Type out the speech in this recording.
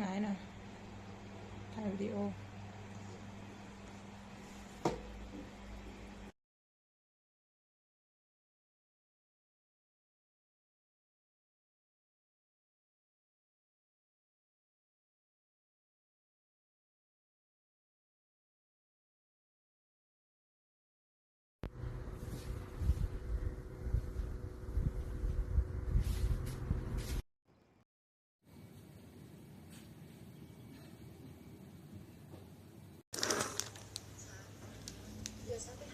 ไหนน่ะถ่ายวิดีโอ เ